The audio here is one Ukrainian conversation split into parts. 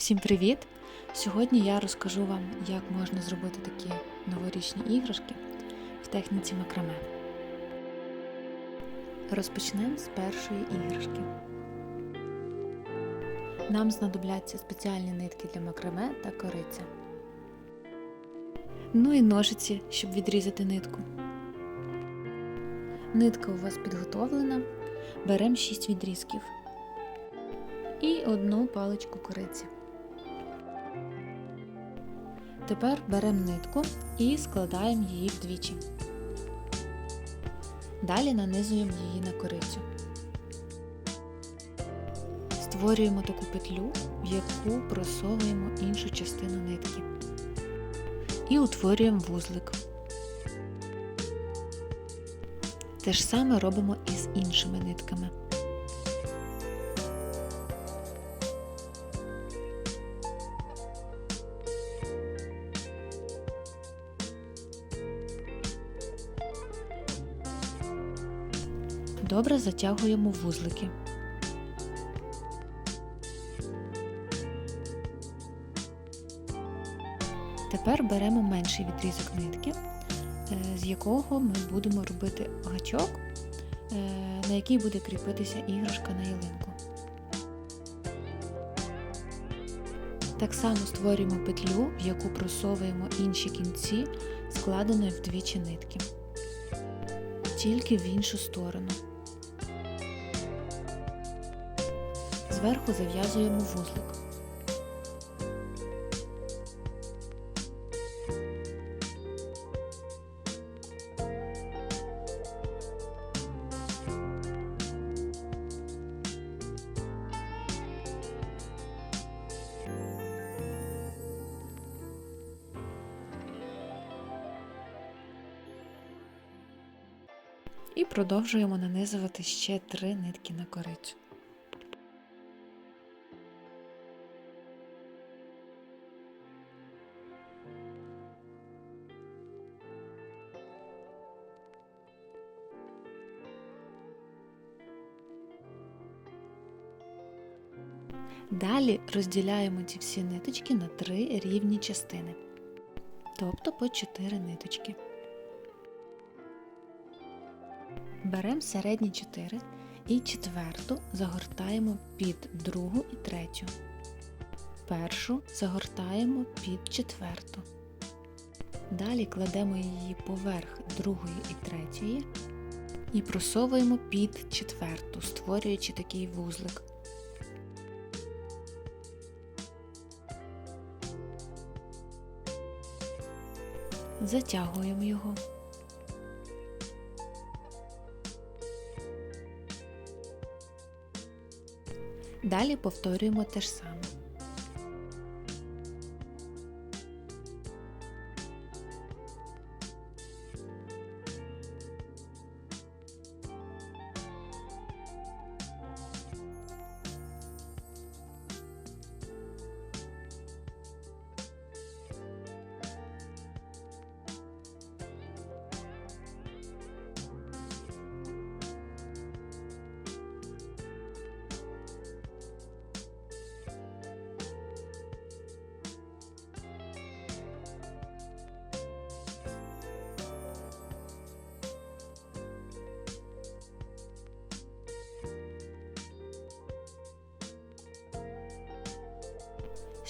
Всім привіт! Сьогодні я розкажу вам, як можна зробити такі новорічні іграшки в техніці макраме. Розпочнемо з першої іграшки. Нам знадобляться спеціальні нитки для макраме та кориця. Ну і ножиці, щоб відрізати нитку. Нитка у вас підготовлена. Беремо 6 відрізків і одну паличку кориці. Тепер беремо нитку і складаємо її вдвічі. Далі нанизуємо її на корицю. Створюємо таку петлю, в яку просовуємо іншу частину нитки. І утворюємо вузлик. Те ж саме робимо і з іншими нитками. Добре затягуємо вузлики. Тепер беремо менший відрізок нитки, е, з якого ми будемо робити гачок, е, на який буде кріпитися іграшка на ялинку. Так само створюємо петлю, в яку просовуємо інші кінці складеної вдвічі нитки, тільки в іншу сторону. Зверху зав'язуємо вузлик. І продовжуємо нанизувати ще три нитки на корицю. Далі розділяємо ці всі ниточки на три рівні частини, тобто по 4 ниточки. Беремо середні 4 і четверту загортаємо під другу і третю. Першу загортаємо під четверту. Далі кладемо її поверх другої і третьої і просовуємо під четверту, створюючи такий вузлик. Затягуємо його. Далі повторюємо те ж саме.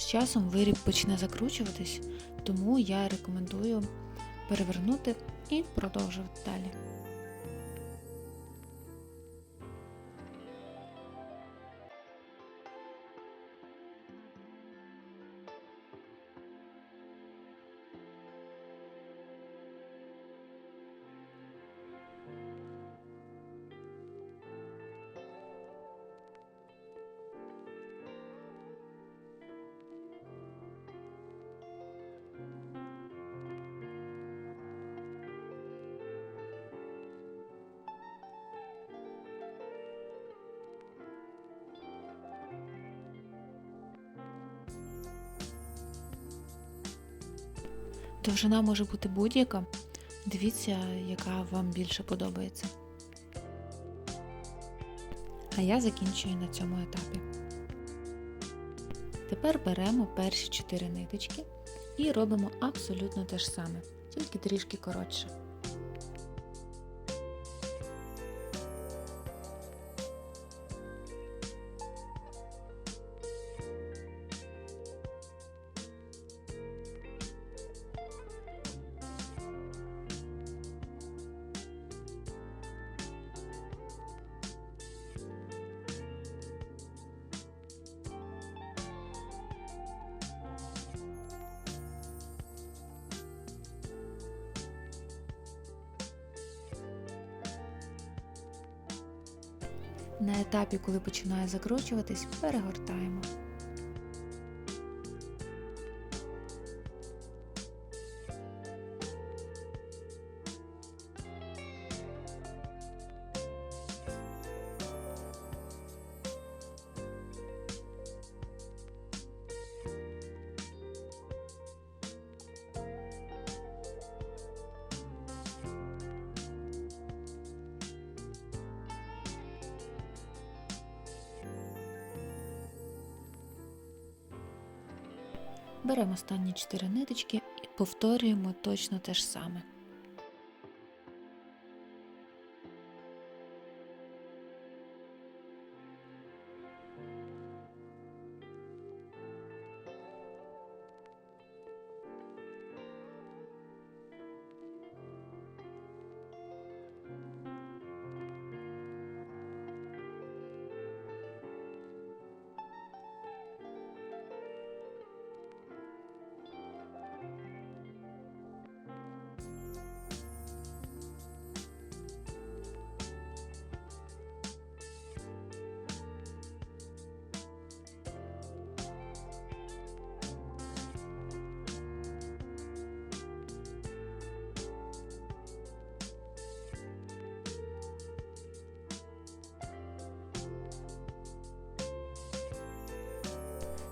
З часом виріб почне закручуватись, тому я рекомендую перевернути і продовжувати далі. Довжина може бути будь-яка. Дивіться, яка вам більше подобається. А я закінчую на цьому етапі. Тепер беремо перші 4 ниточки і робимо абсолютно те ж саме, тільки трішки коротше. На етапі, коли починає закручуватись, перегортаємо. Беремо останні 4 ниточки і повторюємо точно те ж саме.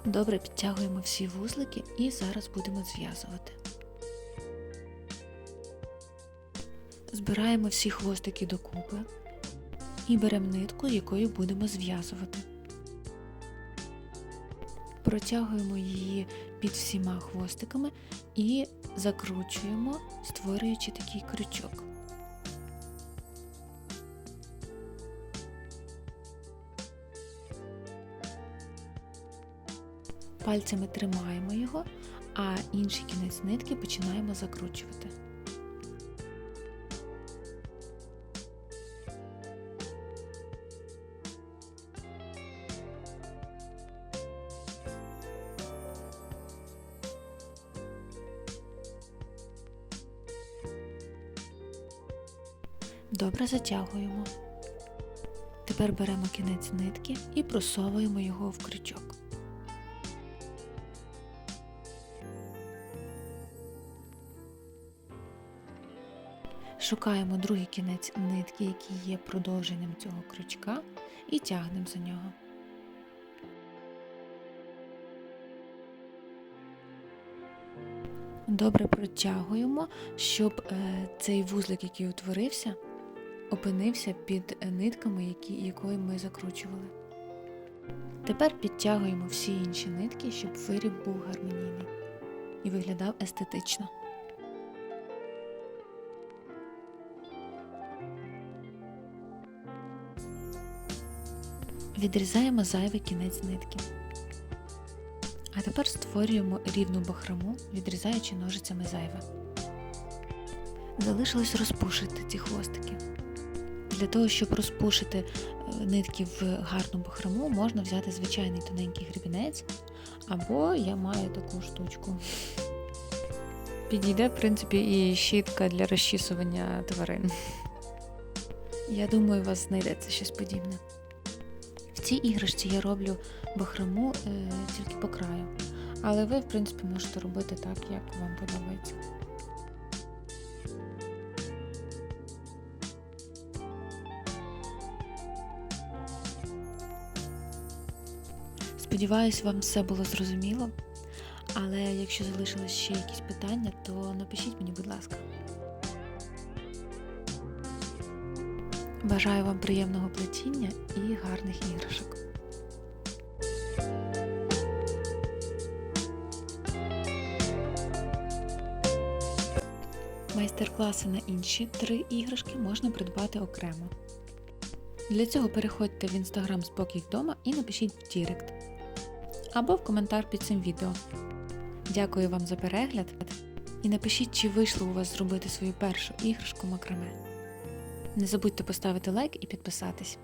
Добре підтягуємо всі вузлики і зараз будемо зв'язувати. Збираємо всі хвостики докупи і беремо нитку, якою будемо зв'язувати. Протягуємо її під всіма хвостиками і закручуємо, створюючи такий крючок. Пальцями тримаємо його, а інший кінець нитки починаємо закручувати. Добре затягуємо. Тепер беремо кінець нитки і просовуємо його в крючок. Шукаємо другий кінець нитки, який є продовженням цього крючка, і тягнемо за нього. Добре протягуємо, щоб е, цей вузлик, який утворився, опинився під нитками, які, якої ми закручували. Тепер підтягуємо всі інші нитки, щоб виріб був гармонійний і виглядав естетично. Відрізаємо зайвий кінець нитки. А тепер створюємо рівну бахрому, відрізаючи ножицями зайве. Залишилось розпушити ці хвостики. Для того, щоб розпушити е, нитки в гарну бахрому, можна взяти звичайний тоненький гребінець, або я маю таку штучку. Підійде, в принципі, і щітка для розчісування тварин. Я думаю, у вас знайдеться щось подібне. В цій іграшці я роблю бахрому е, тільки по краю. Але ви, в принципі, можете робити так, як вам подобається. Сподіваюсь, вам все було зрозуміло. Але якщо залишилось ще якісь питання, то напишіть мені, будь ласка. Бажаю вам приємного плетіння і гарних іграшок. Майстер-класи на інші три іграшки можна придбати окремо. Для цього переходьте в інстаграм Спокій вдома і напишіть в Дірект або в коментар під цим відео. Дякую вам за перегляд і напишіть, чи вийшло у вас зробити свою першу іграшку макраме. Не забудьте поставити лайк і підписатись.